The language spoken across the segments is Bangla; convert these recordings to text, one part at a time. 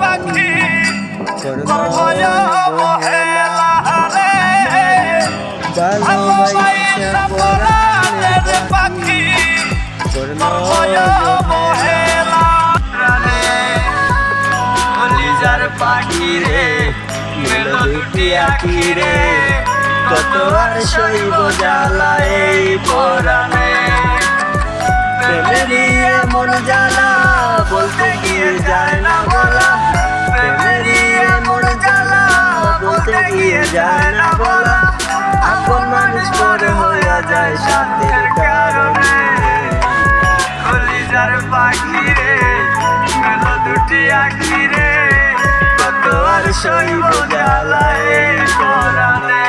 পাখি। কর্ময় অবহেলা রে ভালোবাসা পাখি। কর্ময় অবহেলা রে কলিজার পাখি রে পরাণে। প্রেমে নিয়ে জ্বালা বলতে গিয়ে যায় না বলা? বলতে গিয়ে যায় না বলা। আপন মানুষ পরে হইয়া যায় শান্তির কারণে। কলিজার পাখি রে মেলো দুটি আখি রে কত আর সইব জ্বালা এই পরাণে।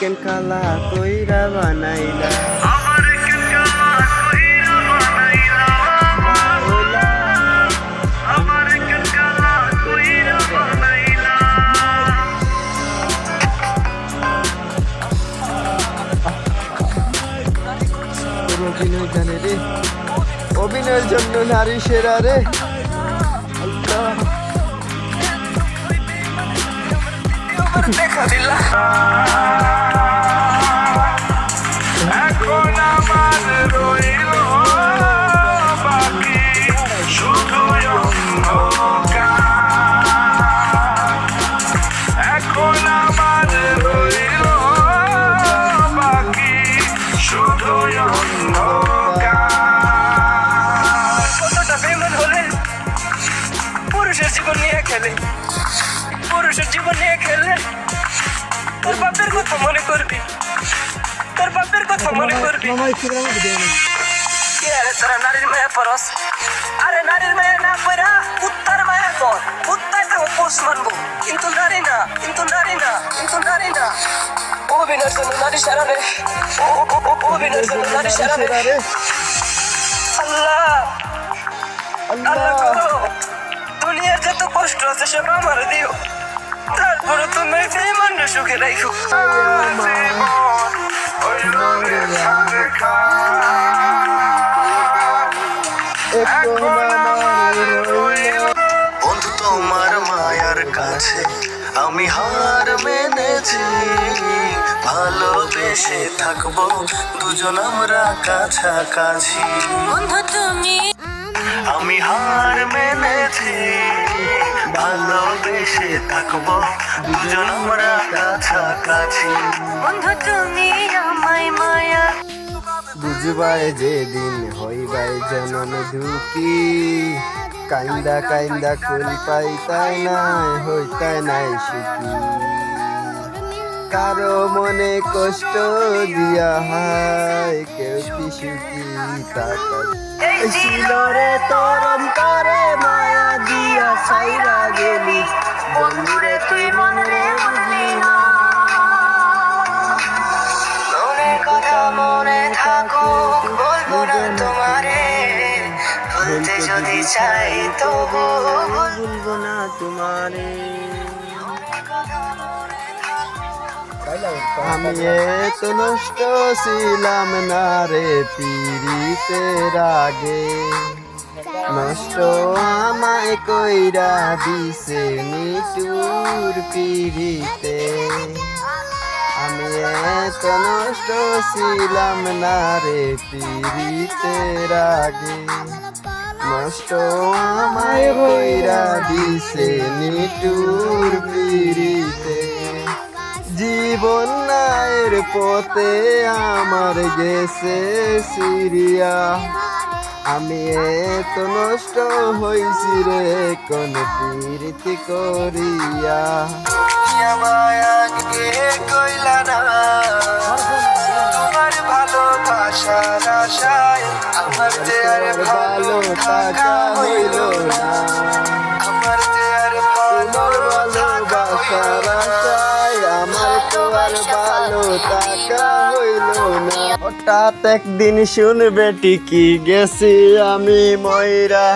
কেন কালা কইরা বানাইলা। অভিনয় অভিনয়ের জন্য নারী সেরা রে। খেলে পুরুষের জীবন নিয়ে খেললে তোর বাপের কথা মনে করবি। তোর বাপের কথা মনে করবি। তোরা নারীর মায়া পরস? আরে নারীর মায়া না কইরা কুত্তার মায়া কর পোষ মানবো। কিন্তু নারী না কিন্তু নারী না কিন্তু নারী না। অভিনয়ের জন্য নারী সারা রে। ও- ও- ও- অভিনয়ের জন্য নারী সারা রে। সেরা রে। আল্লাহ। আল্লাহ। কষ্ট আছে সব আমার দিও। তারপরে তুমি বেমান সুখে রাখো। একটু আমার রইল বন্ধু তোমার মায়ার কাছে আমি হার মেনেছি। ভালোবেসে থাকব দুজন আমরা কাছাকাছি। বন্ধু তুমি আমি হার মেনেছি। ভালোবেসে থাকব। দুজন আমরা কাছাকাছি। বন্ধু তুমি আমায় মায়া। বুঝবাই যেদিন হইবাই জনম ঢুকি। কাইন্দা কাইন্দা কুল পাইতাই নাই হইতাই নাই সুখী। কারও মনে কষ্ট দিয়া হায় কেউ কি সুখী ছিল রে করে মায়া দিয়া সাইরা গেলি। বন্ধুরে তুই মন রে বুঝলি না কথা মনে থাকো বলব না তোমারে। ভুলতে যদি চাই তবু ভুলবো না তোমারে। আমি এত নষ্ট ছিলাম না রে পিড়িতের আগে নষ্ট আমায় কইরা দিছে নিটুর পিড়িতে। আমি এত নষ্ট ছিলাম না রে পিড়িতের আগে নষ্ট আমায় কইরা দিছে নিটুর পিড়িতে। জীবন নায়ের পথে আমার গেছে সিরিয়া। আমি এত নষ্ট হইছি রে কোন প্রীতি করিয়া। মায়াকে কইলা না? তোমার ভালোবাসার আশায় আমার যে আর ভালো হইল আর ভালো টাকা হইল না। হঠাৎ একদিন শুনবে টিকি গেছি আমি ময়রা।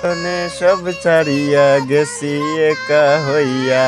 তনে সব ছাড়িয়া গেছি একা হইয়া।